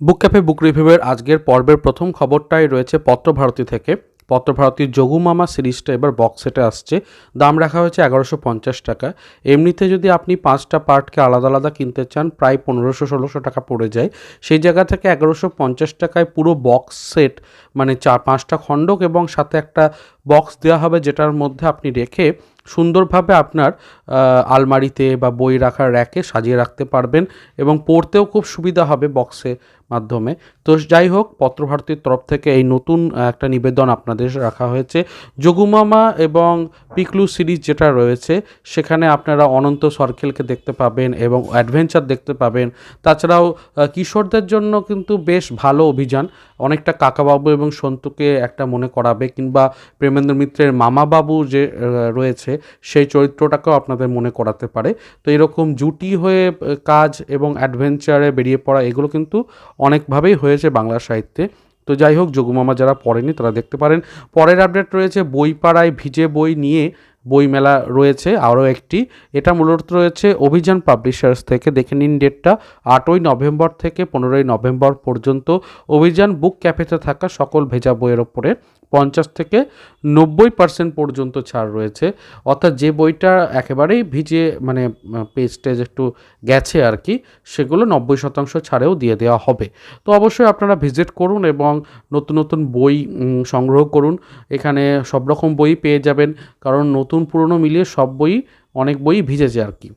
বুক cafe বুক রিভিউয়ের আজকের পর্বের প্রথম খবরটাই রয়েছে পত্রভারতী থেকে। পত্রভারতীর যোগুমামা সিরিজটা এবার বক্স সেটে আসছে। দাম রাখা হয়েছে এগারোশো পঞ্চাশ টাকা। এমনিতে যদি আপনি পাঁচটা পার্টকে আলাদা আলাদা কিনতে চান, প্রায় পনেরোশো, ষোলোশো টাকা পড়ে যায়। সেই জায়গা থেকে এগারোশো পঞ্চাশ টাকায় পুরো বক্স সেট মানে চার, পাঁচটা খণ্ডক এবং সাথে একটা বক্স দেওয়া হবে যেটার মধ্যে আপনি রেখে সুন্দরভাবে আপনার আলমারিতে বা বই রাখার র্যাকে সাজিয়ে রাখতে পারবেন এবং পড়তেও খুব সুবিধা হবে বক্সের মাধ্যমে। তো যাই হোক, পত্রভারতীর তরফ থেকে এই নতুন একটা নিবেদন আপনাদের রাখা হয়েছে। যোগুমামা এবং পিকলু সিরিজ যেটা রয়েছে, সেখানে আপনারা অনন্ত সর্কেলকে দেখতে পাবেন এবং অ্যাডভেঞ্চার দেখতে পাবেন। তাছাড়াও কিশোরদের জন্য কিন্তু বেশ ভালো অভিযান। অনেকটা কাকাবাবু এবং সন্তুকে একটা মনে করাবে, কিংবা প্রেমেন্দ্র মিত্রের মামাবাবু যে রয়েছে, সেই চরিত্রটাকেও আপনাদের মনে করাতে পারে। তো এরকম জুটি হয়ে কাজ এবং অ্যাডভেঞ্চারে বেরিয়ে পড়া, এগুলো কিন্তু অনেকভাবেই হয়েছে বাংলা সাহিত্যে। তো যাই হোক যোগুমামা যারা পড়েনি তারা দেখতে পারেন। পরের আপডেট রয়েছে বই পাড়ায় ভিজে বই নিয়ে বইমেলা রয়েছে, আরও একটি। এটা মূলত রয়েছে অভিযান পাবলিশার্স থেকে। দেখে নিন ডেটটা, আটই নভেম্বর থেকে পনেরোই নভেম্বর পর্যন্ত। অভিযান বুক ক্যাফেতে থাকা সকল ভেজা বইয়ের ওপরে পঞ্চাশ থেকে নব্বই পার্সেন্ট পর্যন্ত ছাড় রয়েছে। অর্থাৎ যে বইটা একেবারেই ভিজে মানে পেজ টেজ একটু গেছে আর কি, সেগুলো নব্বই শতাংশ ছাড়েও দিয়ে দেওয়া হবে। তো অবশ্যই আপনারা ভিজিট করুন এবং নতুন নতুন বই সংগ্রহ করুন। এখানে সব রকম বই পেয়ে যাবেন। কারণ নতুন পুরনো মিলিয়ে সব বই, অনেক বই ভিজেছে আর কি।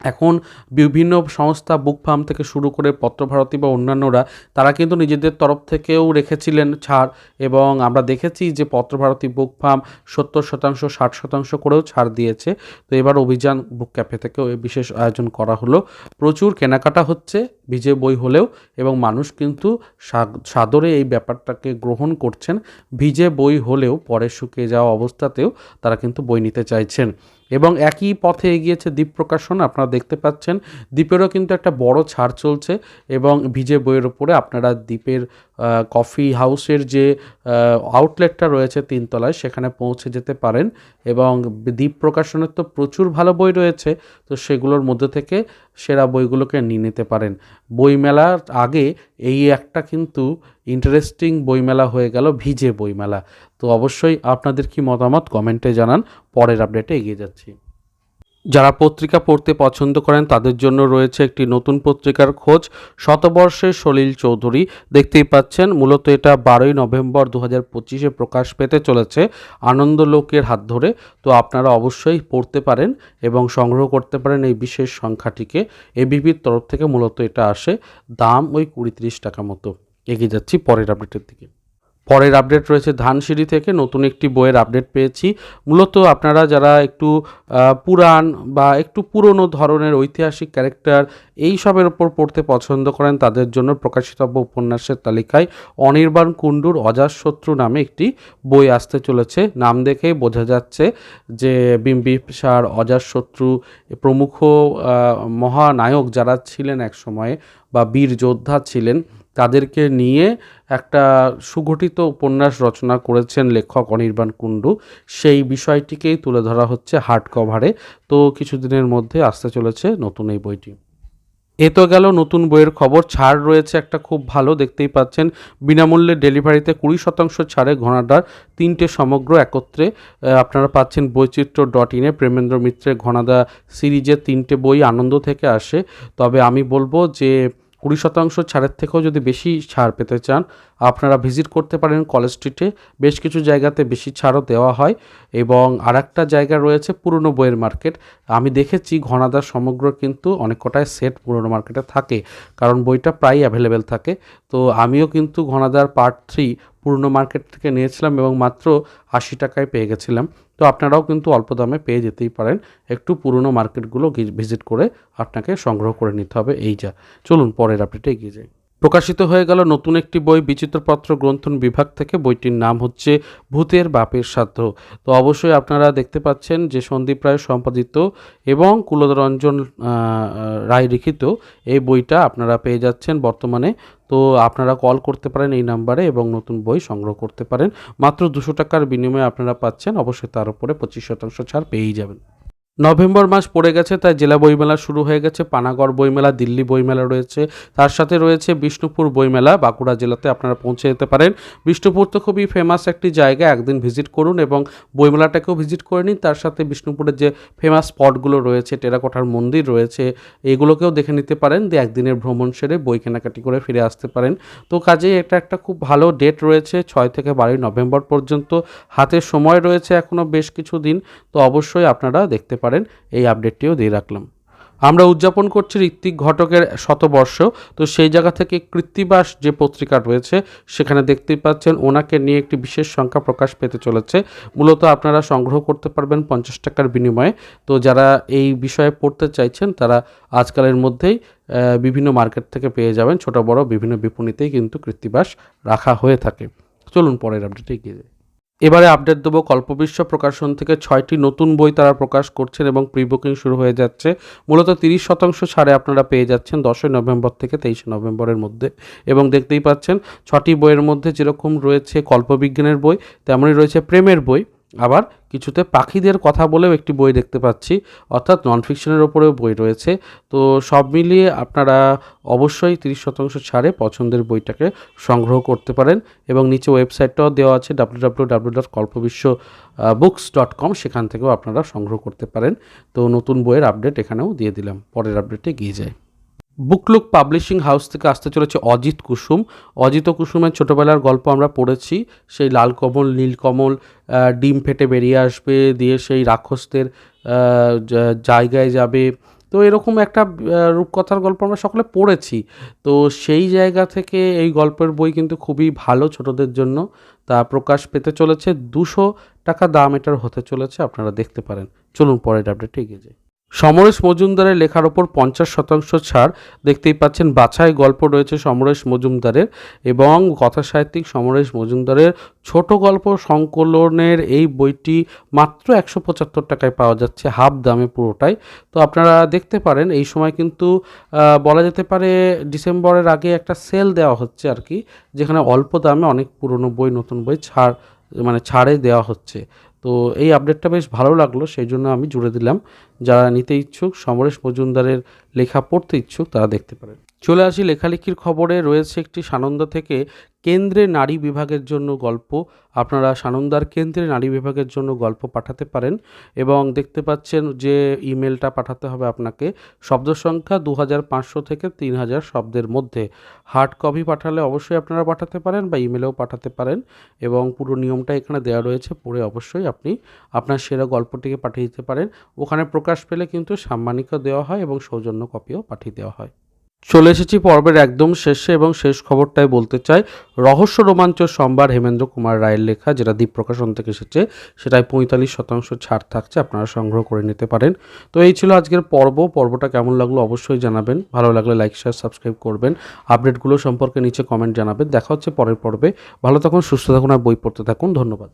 এখন বিভিন্ন সংস্থা বুক ফার্ম থেকে শুরু করে পত্রভারতী বা অন্যান্যরা, তারা কিন্তু নিজেদের তরফ থেকেও রেখেছিলেন ছাড় এবং আমরা দেখেছি যে পত্রভারতী বুক ফার্ম সত্তর শতাংশ, ষাট শতাংশ করেও ছাড় দিয়েছে। তো এবার অভিযান বুক ক্যাফে থেকেও বিশেষ আয়োজন করা হলো। প্রচুর কেনাকাটা হচ্ছে। ভিজে বই হলেও এবং মানুষ কিন্তু সাদরে এই ব্যাপারটাকে গ্রহণ করছেন। ভিজে বই হলেও পরে শুকিয়ে যাওয়া অবস্থাতেও তারা কিন্তু বই নিতে চাইছেন। এবং একই পথে এগিয়েছে দ্বীপ প্রকাশন, আপনারা দেখতে পাচ্ছেন। দ্বীপেরও কিন্তু একটা বড় ছাড় চলছে এবং ভিজে বইয়ের উপরে আপনারা দ্বীপের কফি হাউসের যে আউটলেটটা রয়েছে তিনতলায়, সেখানে পৌঁছে যেতে পারেন এবং দ্বীপ প্রকাশনের তো প্রচুর ভালো বই রয়েছে, তো সেগুলোর মধ্যে থেকে সেরা বইগুলোকে নিয়ে নিতে পারেন। বইমেলার আগে এই একটা কিন্তু ইন্টারেস্টিং বইমেলা হয়ে গেল, ভিজে বইমেলা। তো অবশ্যই আপনাদের কি মতামত কমেন্টে জানান, পরের আপডেটে এগিয়ে যাচ্ছি। যারা পত্রিকা পড়তে পছন্দ করেন, তাদের জন্য রয়েছে একটি নতুন পত্রিকার খোঁজ। শতবর্ষের সলিল চৌধুরী দেখতেই পাচ্ছেন, মূলত এটা বারোই নভেম্বর দু হাজার পঁচিশে প্রকাশ পেতে চলেছে আনন্দলোকের হাত ধরে। তো আপনারা অবশ্যই পড়তে পারেন এবং সংগ্রহ করতে পারেন এই বিশেষ সংখ্যাটিকে। এবিপির তরফ থেকে মূলত এটা আসে। দাম ওই কুড়ি তিরিশ টাকা মতো। এগিয়ে যাচ্ছি পরের আপডেটের দিকে। পরের আপডেট রয়েছে ধানসিঁড়ি থেকে। নতুন একটি বইয়ের আপডেট পেয়েছি। মূলত আপনারা যারা একটু পুরাণ বা একটু পুরনো ধরনের ঐতিহাসিক ক্যারেক্টার এই সবের ওপর পড়তে পছন্দ করেন, তাদের জন্য প্রকাশিতব্য উপন্যাসের তালিকায় অনির্বাণ কুণ্ডুর অজাতশত্রু নামে একটি বই আসতে চলেছে। নাম দেখেই বোঝা যাচ্ছে যে বিম্বিসার অজাতশত্রু প্রমুখ মহানায়ক যারা ছিলেন এক সময়ে বা বীর যোদ্ধা ছিলেন তাদেরকে নিয়ে একটা সুগঠিত উপন্যাস রচনা করেছেন লেখক অনির্বাণ কুণ্ডু। সেই বিষয়টিকেই তুলে ধরা হচ্ছে হার্ড কভারে। তো কিছুদিনের মধ্যে আসতে চলেছে নতুন এই বইটি। এ তো গেল নতুন বইয়ের খবর। ছাড় রয়েছে একটা খুব ভালো, দেখতেই পাচ্ছেন। বিনামূল্যে ডেলিভারিতে কুড়ি শতাংশ ছাড়ে ঘনাদার। তিনটে সমগ্র একত্রে আপনারা পাচ্ছেন বৈচিত্র্য ডট ইনে প্রেমেন্দ্র মিত্রের ঘনাদা সিরিজের তিনটে বই আনন্দ থেকে আসে। তবে আমি বলব যে কুড়ি শতাংশ ছাড়ের থেকেও যদি বেশি ছাড় পেতে চান, আপনারা ভিজিট করতে পারেন কলেজ স্ট্রিটে। বেশ কিছু জায়গাতে বেশি ছাড়ও দেওয়া হয় এবং আরেকটা জায়গা রয়েছে পুরনো বইয়ের মার্কেট। আমি দেখেছি ঘনাদার সমগ্র কিন্তু অনেক কটায় সেট পুরনো মার্কেটে থাকে, কারণ বইটা প্রায় অ্যাভেলেবেল থাকে। তো আমিও কিন্তু ঘনাদার পার্ট থ্রি পুরনো মার্কেট থেকে নিয়েছিলাম এবং মাত্র আশি টাকায় পেয়ে গেছিলাম। তো আপনারাও কিন্তু অল্প দামে পেয়ে যেতেই পারেন। একটু পুরনো মার্কেটগুলো ভিজিট করে আপনাকে সংগ্রহ করে নিতে হবে। এই যা, চলুন পরের আপডেটে এগিয়ে যাই। প্রকাশিত হয়ে গেল নতুন একটি বই, বিচিত্রপত্র গ্রন্থন বিভাগ থেকে। বইটির নাম হচ্ছে ভূতের বাপের সাধ্য তো অবশ্যই আপনারা দেখতে পাচ্ছেন যে সন্দীপ রায় সম্পাদিত এবং কুলরঞ্জন রায় লিখিত এই বইটা আপনারা পেয়ে যাচ্ছেন বর্তমানে। তো আপনারা কল করতে পারেন এই নাম্বারে এবং নতুন বই সংগ্রহ করতে পারেন। মাত্র দুশো টাকার বিনিময়ে আপনারা পাচ্ছেন, অবশ্যই তার উপরে পঁচিশ শতাংশ ছাড় পেয়েই যাবেন। নভেম্বর মাস পড়ে গেছে, তাই জেলা বইমেলা শুরু হয়ে গেছে। পানাগড় বইমেলা, দিল্লি বইমেলা রয়েছে। তার সাথে রয়েছে বিষ্ণুপুর বইমেলা, বাঁকুড়া জেলাতে আপনারা পৌঁছে যেতে পারেন। বিষ্ণুপুর তো খুবই ফেমাস একটি জায়গা, একদিন ভিজিট করুন এবং বইমেলাটাকেও ভিজিট করে নিন। তার সাথে বিষ্ণুপুরের যে ফেমাস স্পটগুলো রয়েছে, টেরাকোঠার মন্দির রয়েছে, এগুলোকেও দেখে নিতে পারেন। দিয়ে একদিনের ভ্রমণ সেরে বই কেনাকাটি করে ফিরে আসতে পারেন। তো কাজেই এটা একটা খুব ভালো ডেট রয়েছে, ছয় থেকে বারোই নভেম্বর পর্যন্ত। হাতে সময় রয়েছে এখনও বেশ কিছু দিন তো অবশ্যই আপনারা দেখতে পারেন। এই আপডেটটিও দিয়ে রাখলাম। আমরা উদযাপন করছি ঋত্বিক ঘটকের শতবর্ষ, তো সেই জায়গা থেকে কৃত্তিবাস যে পত্রিকা রয়েছে, সেখানে দেখতেই পাচ্ছেন ওনাকে নিয়ে একটি বিশেষ সংখ্যা প্রকাশ পেতে চলেছে। মূলত আপনারা সংগ্রহ করতে পারবেন পঞ্চাশ টাকার বিনিময়ে। তো যারা এই বিষয়ে পড়তে চাইছেন, তারা আজকালের মধ্যেই বিভিন্ন মার্কেট থেকে পেয়ে যাবেন। ছোট বড় বিভিন্ন বিপণীতেই কিন্তু কৃত্তিবাস রাখা হয়ে থাকে। চলুন পরের আপডেটে এগিয়ে যাই। এবারে আপডেট দেবো কল্পবিশ্ব প্রকাশন থেকে ছয়টি নতুন বই তারা প্রকাশ করছেন এবং প্রি বুকিং শুরু হয়ে যাচ্ছে। মূলত তিরিশ শতাংশ ছাড়ে আপনারা পেয়ে যাচ্ছেন দশই নভেম্বর থেকে তেইশে নভেম্বরের মধ্যে। এবং দেখতেই পাচ্ছেন, ছটি বইয়ের মধ্যে যেরকম রয়েছে কল্পবিজ্ঞানের বই, তেমনই রয়েছে প্রেমের বই। আবার কিছুতে পাখিদের কথা বলেও একটি বই দেখতে পাচ্ছি, অর্থাৎ নন ফিকশনের ওপরেও বই রয়েছে। তো সব মিলিয়ে আপনারা অবশ্যই তিরিশ শতাংশ ছাড়ে পছন্দের বইটাকে সংগ্রহ করতে পারেন এবং নিচে ওয়েবসাইটটাও দেওয়া আছে W W W dot Kalpabiswa books dot com সেখান থেকেও আপনারা সংগ্রহ করতে পারেন। তো নতুন বইয়ের আপডেট এখানেও দিয়ে দিলাম, পরের আপডেটে গিয়ে যায় বুকলুক পাবলিশিং হাউস থেকে আসতে চলেছে অজিত কুসুম। অজিত কুসুমের ছোটোবেলার গল্প আমরা পড়েছি। সেই লাল কমল, নীল কমল ডিম ফেটে বেরিয়ে আসবে, দিয়ে সেই রাক্ষসদের জায়গায় যাবে। তো এরকম একটা রূপকথার গল্প আমরা সকলে পড়েছি। তো সেই জায়গা থেকে এই গল্পের বই কিন্তু খুবই ভালো ছোটদের জন্য। তা প্রকাশ পেতে চলেছে। দুশো টাকা দাম এটার হতে চলেছে। আপনারা দেখতে পারেন। চলুন পরের আপডেটে এগিয়ে যাই। সমরেশ মজুমদারের লেখার ওপর পঞ্চাশ শতাংশ ছাড় দেখতেই পাচ্ছেন, বাছাই গল্প রয়েছে সমরেশ মজুমদারের এবং কথাসাহিত্যিক সমরেশ মজুমদারের ছোট গল্প সংকলনের এই বইটি মাত্র একশো পঁচাত্তর টাকায় পাওয়া যাচ্ছে, হাফ দামে পুরোটাই। তো আপনারা দেখতে পারেন, এই সময় কিন্তু বলা যেতে পারে ডিসেম্বরের আগে একটা সেল দেওয়া হচ্ছে আর কি, যেখানে অল্প দামে অনেক পুরনো বই, নতুন বই ছাড় মানে ছাড়ে দেওয়া হচ্ছে। তো এই আপডেটটা বেশ ভালো লাগল, সেই জন্য আমি জুড়ে দিলাম। যারা নিতে ইচ্ছুক, সমরেশ মজুমদারের লেখা পড়তে ইচ্ছুক, তারা দেখতে পারেন। চলে আসি লেখালেখির খবরে। রয়েছে একটি সানন্দা থেকে কেন্দ্রে নারী বিভাগের জন্য গল্প। আপনারা সানন্দার কেন্দ্রে নারী বিভাগের জন্য গল্প পাঠাতে পারেন এবং দেখতে পাচ্ছেন যে ইমেলটা পাঠাতে হবে আপনাকে শব্দ সংখ্যা দু হাজার পাঁচশো থেকে তিন হাজার শব্দের মধ্যে। হার্ড কপি পাঠালে অবশ্যই আপনারা পাঠাতে পারেন বা ইমেলেও পাঠাতে পারেন এবং পুরো নিয়মটা এখানে দেওয়া রয়েছে। পড়ে অবশ্যই আপনি আপনার সেরা গল্পটিকে পাঠিয়ে দিতে পারেন। ওখানে প্রকাশ পেলে কিন্তু সাম্মানিকও দেওয়া হয় এবং সৌজন্য কপিও পাঠিয়ে দেওয়া হয়। চলে এসেছি পর্বের একদম শেষে এবং শেষ খবরটাই বলতে চাই। রহস্য রোমাঞ্চ সোমবার হেমেন্দ্র কুমার রায়ের লেখা যেটা দ্বীপ প্রকাশন থেকে এসেছে, সেটায় পঁয়তাল্লিশ শতাংশ ছাড় থাকছে, আপনারা সংগ্রহ করে নিতে পারেন। তো এই ছিল আজকের পর্ব। পর্বটা কেমন লাগল অবশ্যই জানাবেন। ভালো লাগলে লাইক শেয়ার সাবস্ক্রাইব করবেন। আপডেটগুলো সম্পর্কে নিচে কমেন্ট জানাবেন। দেখা হচ্ছে পরের পর্বে। ভালো থাকুন, সুস্থ থাকুন আর বই পড়তে থাকুন। ধন্যবাদ।